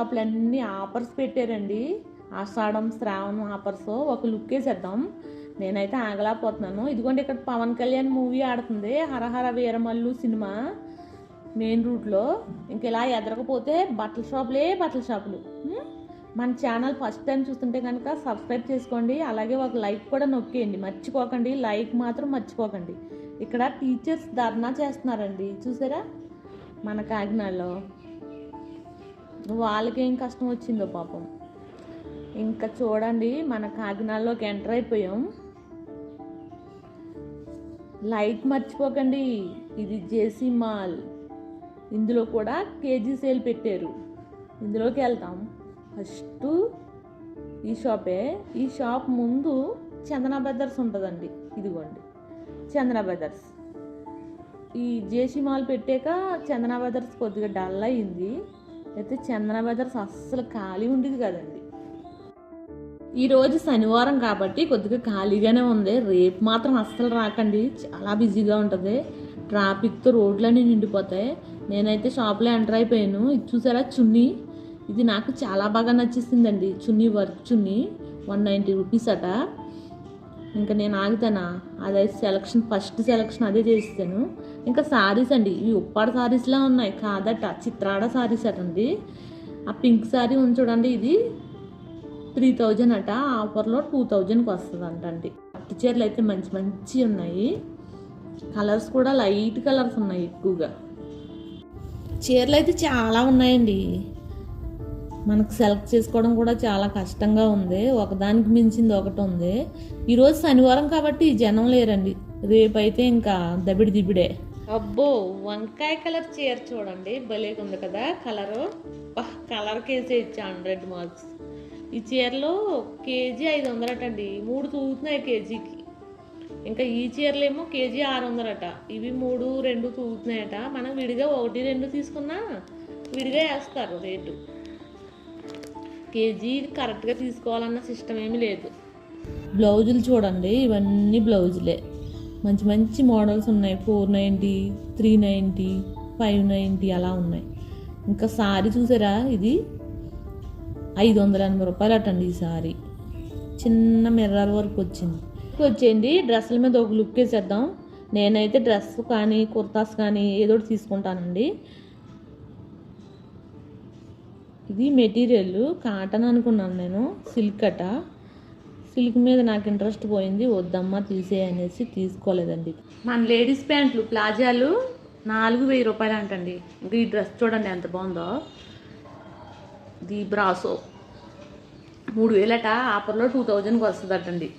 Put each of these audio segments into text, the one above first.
బట్టల షాపులు అన్నీ ఆఫర్స్ పెట్టారండి. ఆషాఢం శ్రావణం ఆఫర్స్. ఒక లుక్ వేసేద్దాం నేనైతే ఆగలేకపోతున్నాను. ఇదిగోండి ఇక్కడ పవన్ కళ్యాణ్ మూవీ ఆడుతుంది. హరహర వీరమల్లు సినిమా మెయిన్ రూట్లో. ఇంక ఇలా ఎదరకపోతే బట్టల షాపులే బట్టల షాపులు. మన ఛానల్ ఫస్ట్ టైం చూస్తుంటే కనుక సబ్స్క్రైబ్ చేసుకోండి. అలాగే ఒక లైక్ కూడా నొక్కేయండి. మర్చిపోకండి. లైక్ మాత్రం మర్చిపోకండి. ఇక్కడ టీచర్స్ ధర్నా చేస్తున్నారండి. చూసారా? మన కాకినాడలో. వాళ్ళకేం కష్టం వచ్చిందో పాపం. ఇంకా చూడండి మన కాకినాడలోకి ఎంటర్ అయిపోయాం. లైక్ మర్చిపోకండి ఇది జేసీ మాల్. ఇందులో కూడా కేజీ సేల్ పెట్టారు. ఇందులోకి వెళ్తాం. ఫస్ట్ ఈ షాపే. ఈ షాప్ ముందు చందన బ్రదర్స్ ఉంటుందండి. ఇదిగోండి చందన బ్రదర్స్. ఈ జేసీ మాల్ పెట్టాక చందన బ్రదర్స్ కొద్దిగా డల్ అయింది అయితే చందన బ్రదర్స్ అస్సలు ఖాళీ ఉండేది కదండి. ఈరోజు శనివారం కాబట్టి కొద్దిగా ఖాళీగానే ఉంది. రేపు మాత్రం అస్సలు రాకండి. చాలా బిజీగా ఉంటుంది. ట్రాఫిక్తో రోడ్లన్నీ నిండిపోతాయి. నేనైతే షాప్లో ఎంటర్ అయిపోయాను. ఇది చూసారా చున్నీ? ఇది నాకు చాలా బాగా నచ్చేసిందండి. చున్నీ వర్క్ చున్నీ. వన్ నైంటీ రూపీస్ అట. ఇంకా నేను ఆగుతానా? అదే సెలక్షన్ ఫస్ట్ సెలక్షన్ అదే చేస్తాను. ఇంకా సారీస్ అండి ఇవి ఉప్పాడ సారీస్లా ఉన్నాయి. కాదట చిత్రాడ సారీస్ అటండి. ఆ పింక్ సారీ ఉంది చూడండి ఇది త్రీ థౌజండ్ అట. ఆఫర్లో టూ థౌజండ్కి వస్తుంది అంటండి పట్టు చీరలు అయితే మంచి మంచి ఉన్నాయి. కలర్స్ కూడా లైట్ కలర్స్ ఉన్నాయి ఎక్కువగా. చీరలు అయితే చాలా ఉన్నాయండి. మనకు సెలెక్ట్ చేసుకోవడం కూడా చాలా కష్టంగా ఉంది. ఒకదానికి మించింది ఒకటి ఉంది. ఈరోజు శనివారం కాబట్టి జనం లేరండి. రేపైతే ఇంకా దబిడి దిబిడే. అబ్బో వంకాయ కలర్ చీర చూడండి. భలేగా ఉంది కదా కలరు. కలర్ కేసే ఇచ్చా హండ్రెడ్ మార్క్స్ ఈ చీరలో కేజీ ఐదు వందలటండి మూడు తూగుతున్నాయి కేజీకి. ఇంకా ఈ చీరలేమో కేజీ ఆరు వందలట. ఇవి మూడు రెండు తూగుతున్నాయట. మనం విడిగా ఒకటి రెండు తీసుకున్నా విడిగా వేస్తారు రేటు. కేజీ కరెక్ట్గా తీసుకోవాలన్న సిస్టమ్ ఏమీ లేదు. బ్లౌజులు చూడండి ఇవన్నీ బ్లౌజులే. మంచి మంచి మోడల్స్ ఉన్నాయి. Four ninety three ninety five ninety అలా ఉన్నాయి. ఇంకా సారీ చూసారా? ఇది ఐదు వందల ఎనభై రూపాయలు అటండి ఈ సారీ. చిన్న మిర్రర్ వరకు వచ్చింది. వచ్చేయండి డ్రెస్సుల మీద ఒక లుక్ వేసేద్దాం. నేనైతే డ్రెస్ కానీ కుర్తాస్ కానీ ఏదో ఒకటి తీసుకుంటానండి. ఇది మెటీరియల్ కాటన్ అనుకున్నాను నేను సిల్క్ అట. సిల్క్ మీద నాకు ఇంట్రెస్ట్ పోయింది వద్దమ్మా తీసే అనేసి తీసుకోలేదండి. మన లేడీస్ ప్యాంట్లు ప్లాజాలు నాలుగు వెయ్యి రూపాయలు అంటండి ఇంకా ఈ డ్రెస్ చూడండి ఎంత బాగుందో. ది బ్రాసో. మూడు వేలట ఆఫర్లో టూ థౌజండ్కి వస్తుందటండి.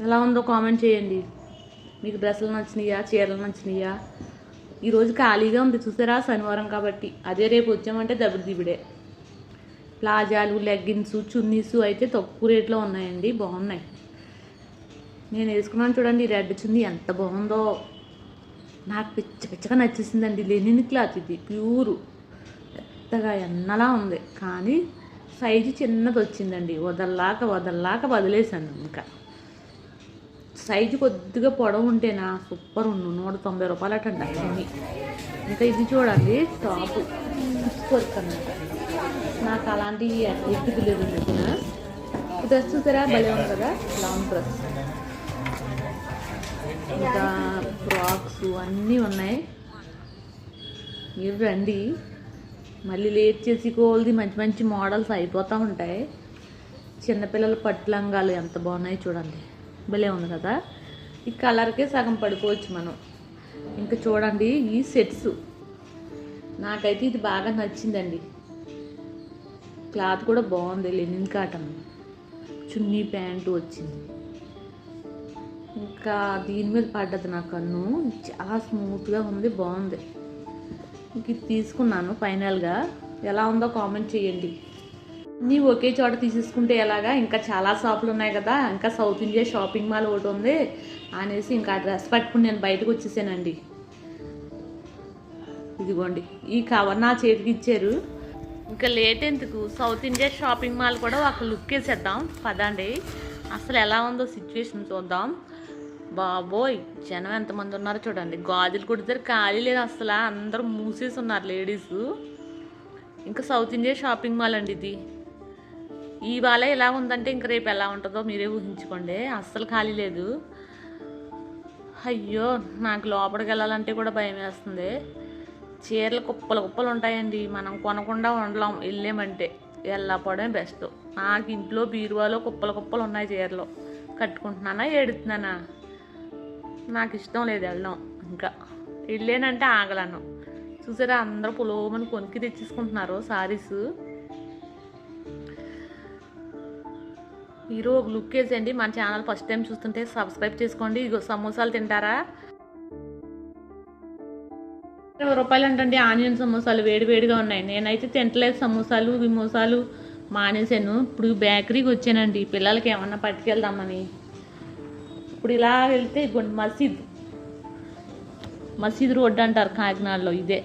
ఎలా ఉందో కామెంట్ చేయండి. మీకు డ్రెస్సులు నచ్చినాయా చీరలు నచ్చినాయా? ఈరోజు ఖాళీగా ఉంది. చూసారా? శనివారం కాబట్టి. అదే రేపు వచ్చామంటే దబిడి దిబిడే ప్లాజాలు లెగ్గిన్స్ చున్నీస్ అయితే తక్కువ రేట్లో ఉన్నాయండి. బాగున్నాయి. నేను వేసుకున్నాను చూడండి. రెడ్ చున్నీ ఎంత బాగుందో. నాకు పిచ్చ పిచ్చగా నచ్చేసిందండి. లెనిన్ క్లాత్ ఇది. ప్యూరు. పెద్దగా ఎన్నలా ఉంది. కానీ సైజు చిన్నది వచ్చిందండి వదల్లాక వదల్లాక వదిలేసాను ఇంకా. సైజు కొద్దిగా పొడవు ఉంటేనా? సూపర్ ఉండు. నూట తొంభై రూపాయలు అటండి అన్నీ. ఇంకా ఇది చూడండి టాప్. వర్క్ అనమాట నాకు అలాంటి ఎత్తుకు లేదు డ్రెస్ చూసారా? భలే ఉంది కదా? Long dress. ఇంకా ఫ్రాక్స్ అన్నీ ఉన్నాయి. మీరు రండి మళ్ళీ లేట్ చేసి కోల్ది మంచి మంచి మోడల్స్ అయిపోతూ ఉంటాయి. చిన్నపిల్లల పట్టు లంగాలు ఎంత బాగున్నాయి చూడండి. భలే ఉంది కదా? ఈ కలర్కే సగం పడుకోవచ్చు మనం. ఇంకా చూడండి ఈ సెట్స్. నాకైతే ఇది బాగా నచ్చిందండి. క్లాత్ కూడా బాగుంది లెనిన్ కాటన్. చున్నీ ప్యాంటు వచ్చింది. ఇంకా దీని మీద పడ్డది నా కన్ను. చాలా స్మూత్గా ఉంది బాగుంది. ఇంక ఇది తీసుకున్నాను ఫైనల్గా. ఎలా ఉందో కామెంట్ చేయండి. నీవు ఒకే చోట తీసేసుకుంటే ఎలాగా? ఇంకా చాలా షాపులు ఉన్నాయి కదా ఇంకా సౌత్ ఇండియా షాపింగ్ మాల్ ఒకటి ఉంది అనేసి ఇంకా ఆ డ్రెస్ పట్టుకుని నేను బయటకు వచ్చేసానండి. ఇదిగోండి ఈ కవర్ నా చేతికి ఇచ్చారు. ఇంకా లేట్ ఎందుకు? సౌత్ ఇండియా షాపింగ్ మాల్ కూడా ఒక లుక్ వేసేద్దాం. పదండి అసలు ఎలా ఉందో సిచ్యువేషన్ చూద్దాం. బాబోయ్ జనం ఎంతమంది ఉన్నారో చూడండి. గాజులు కుడితే ఖాళీ లేదు అసలు. అందరూ మూసేసి ఉన్నారు లేడీస్. ఇంకా సౌత్ ఇండియా షాపింగ్ మాల్ అండి ఇది. ఇవాళ ఎలా ఉందంటే ఇంక రేపు ఎలా ఉంటుందో మీరే ఊహించుకోండి. అస్సలు ఖాళీ లేదు. అయ్యో నాకు లోపలికి వెళ్ళాలంటే కూడా భయం వేస్తుంది. చీరలు కుప్పలు కుప్పలు ఉంటాయండి. మనం కొనకుండా ఉండలేం వెళ్ళామంటే. వెళ్ళకపోవడమే బెస్ట్ నాకు ఇంట్లో బీరువాలో కుప్పలు కుప్పలు ఉన్నాయి చీరలు. కట్టుకుంటున్నానా ఏడుతున్నానా? నాకు ఇష్టం లేదు వెళ్ళడం. ఇంకా వెళ్ళానంటే ఆగలను. చూసారా అందరూ పులోమని కొనికి తెచ్చేసుకుంటున్నారు సారీస్. మీరు ఒక లుక్ వేసేయండి మన ఛానల్ ఫస్ట్ టైం చూస్తుంటే సబ్స్క్రైబ్ చేసుకోండి. ఇగో సమోసాలు తింటారా? ఇరవై రూపాయలు అంటండి. ఆనియన్ సమోసాలు వేడివేడిగా ఉన్నాయి. నేనైతే తింటలేదు సమోసాలు విమోసాలు మానేశాను. ఇప్పుడు బేకరీకి వచ్చానండి. పిల్లలకి ఏమన్నా పట్టుకెళ్దామని. ఇప్పుడు ఇలా వెళ్తే ఇదిగోండి మసీద్. మసీద్ రోడ్డు అంటారు కాకినాడలో ఇదే.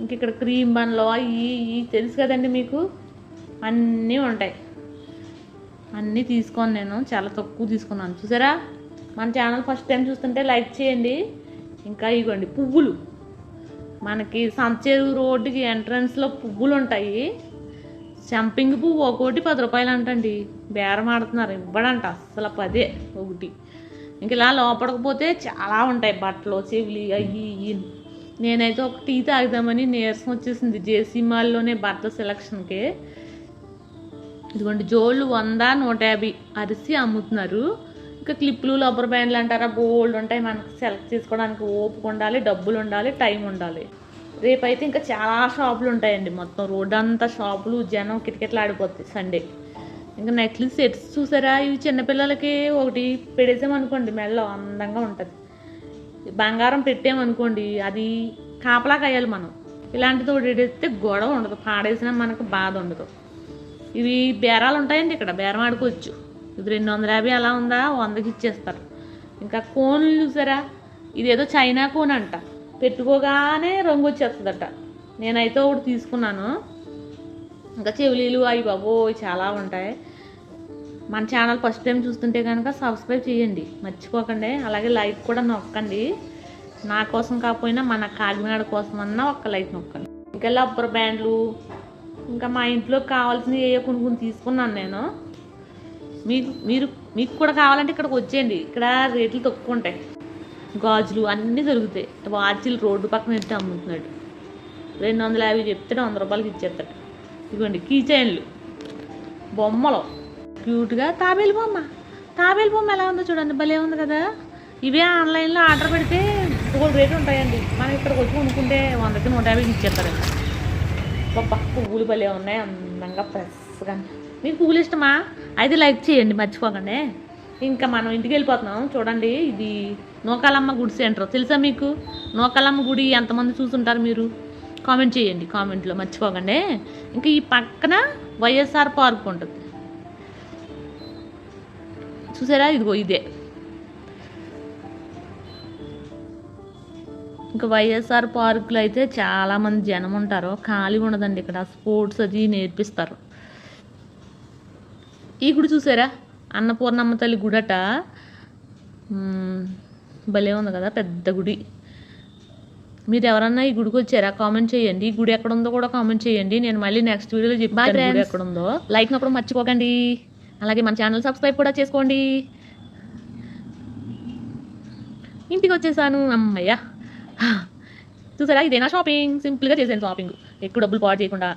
ఇంక ఇక్కడ క్రీమ్ బన్లో ఇవి ఇవి తెలుసు కదండి మీకు? అన్నీ ఉంటాయి. అన్నీ తీసుకొని నేను చాలా తక్కువ తీసుకున్నాను. చూసారా? మన ఛానల్ ఫస్ట్ టైం చూస్తుంటే లైక్ చేయండి. ఇంకా ఇగోండి పువ్వులు. మనకి సంచేరు రోడ్డుకి ఎంట్రన్స్లో పువ్వులు ఉంటాయి. చంపింగ్ పువ్వు ఒకటి పది రూపాయలు అంటండి బేరం ఆడుతున్నారు. ఇవ్వడంట అసలు పదే ఒకటి. ఇంక ఇలా లోపలికి పోతే చాలా ఉంటాయి. బట్టలు చెవులు అయ్యి ఇయ్యి. నేనైతే ఒక టీ తాగుదామని నీరసం వచ్చేసింది. జేసీ మాల్లోనే బట్టల సెలక్షన్కి ఇదిగోండి జోళ్ళు వంద నూట యాభై అరిసి అమ్ముతున్నారు. ఇంకా క్లిప్లు రబ్బర్ బ్యాండ్లు అంటారా బోల్డ్ ఉంటాయి. మనకు సెలెక్ట్ చేసుకోవడానికి ఓపిక ఉండాలి డబ్బులు ఉండాలి టైం ఉండాలి. రేపైతే ఇంకా చాలా షాపులు ఉంటాయండి మొత్తం. రోడ్ అంతా షాపులు జనం కిటకిటలు ఆడిపోతాయి సండే. ఇంకా నెక్లెస్ సెట్స్ చూసారా? ఇవి చిన్నపిల్లలకి ఒకటి పెడేసామనుకోండి మెడలో అందంగా ఉంటుంది. బంగారం పెట్టామనుకోండి అది కాపలా కాయాలి మనం. ఇలాంటిది ఒకటి ఎడితే గొడవ ఉండదు. పాడేసినా మనకు బాధ ఉండదు. ఇవి బేరాలు ఉంటాయండి ఇక్కడ బేరం ఆడుకోవచ్చు. ఇది రెండు వందల యాభై అలా ఉందా? వందకి ఇచ్చేస్తారు. ఇంకా కోన్లు చూసారా? ఇదేదో చైనా కోన్ అంట. పెట్టుకోగానే రంగు వచ్చేస్తుందట. నేనైతే ఒకటి తీసుకున్నాను. ఇంకా చెవిలీలు అవి బాబోయ్ చాలా ఉంటాయి. మన ఛానల్ ఫస్ట్ టైం చూస్తుంటే కనుక సబ్స్క్రైబ్ చేయండి. మర్చిపోకండి. అలాగే లైక్ కూడా నొక్కండి. నా కోసం కాకపోయినా మన కాకినాడ కోసం అన్నా ఒక్క లైక్ నొక్కండి. ఇంకా రబ్బర్ బ్యాండ్లు ఇంకా మా ఇంట్లో కావాల్సినవి ఏ కొనుక్కుని తీసుకున్నాను నేను. మీకు మీరు మీకు కూడా కావాలంటే ఇక్కడికి వచ్చేయండి. ఇక్కడ రేట్లు తక్కువ ఉంటాయి. గాజులు అన్నీ దొరుకుతాయి. వాచీలు రోడ్డు పక్కన పెట్టి అమ్ముతున్నాడు. రెండు వందల యాభై చెప్తాడు వంద రూపాయలకి ఇచ్చేస్తాడు. ఇదిగోండి కీ చైన్లు. బొమ్మలు. క్యూట్గా తాబేలు బొమ్మ. తాబేలు బొమ్మ ఎలా ఉందో చూడండి. భలే ఉంది కదా. ఇవే ఆన్లైన్లో ఆర్డర్ పెడితే గోల్డ్ రేట్ ఉంటాయండి. మనం ఇక్కడికి వచ్చి కొనుక్కుంటే వందకి నూట యాభైకి ఇచ్చేస్తారండి. గొప్ప పువ్వులు భలే ఉన్నాయి అందంగా ఫ్రెష్గా మీకు పువ్వులు ఇష్టమా? అయితే లైక్ చేయండి మర్చిపోకండి. ఇంకా మనం ఇంటికి వెళ్ళిపోతున్నాం. చూడండి ఇది నూకాలమ్మ గుడి సెంటర్. తెలుసా మీకు? నూకాలమ్మ గుడి ఎంతమంది చూసుంటారు మీరు? కామెంట్ చేయండి కామెంట్లో మర్చిపోకండి. ఇంకా ఈ పక్కన వైఎస్ఆర్ పార్క్ ఉంటుంది. చూసారా? ఇదిగో ఇదే. ఇంకా వైఎస్ఆర్ పార్కులో అయితే చాలామంది జనం ఉంటారు. ఖాళీ ఉండదండి ఇక్కడ. స్పోర్ట్స్ అది నేర్పిస్తారు. ఈ గుడి చూసారా? అన్నపూర్ణమ్మ తల్లి గుడట. భలే ఉంది కదా పెద్ద గుడి. మీరు ఎవరన్నా ఈ గుడికి వచ్చారా? కామెంట్ చేయండి. ఈ గుడి ఎక్కడ ఉందో కూడా కామెంట్ చేయండి. నేను మళ్ళీ నెక్స్ట్ వీడియోలో చెప్తాను గుడి ఎక్కడ ఉందో. లైక్ నప్పుడు మర్చిపోకండి. అలాగే మన ఛానల్ సబ్స్క్రైబ్ కూడా చేసుకోండి. ఇంటికి వచ్చేసాను. అమ్మయ్య. చూసారా ఇదేనా షాపింగ్ సింపుల్గా చేసాను షాపింగ్ ఎక్కువ డబ్బులు పాడు చేయకుండా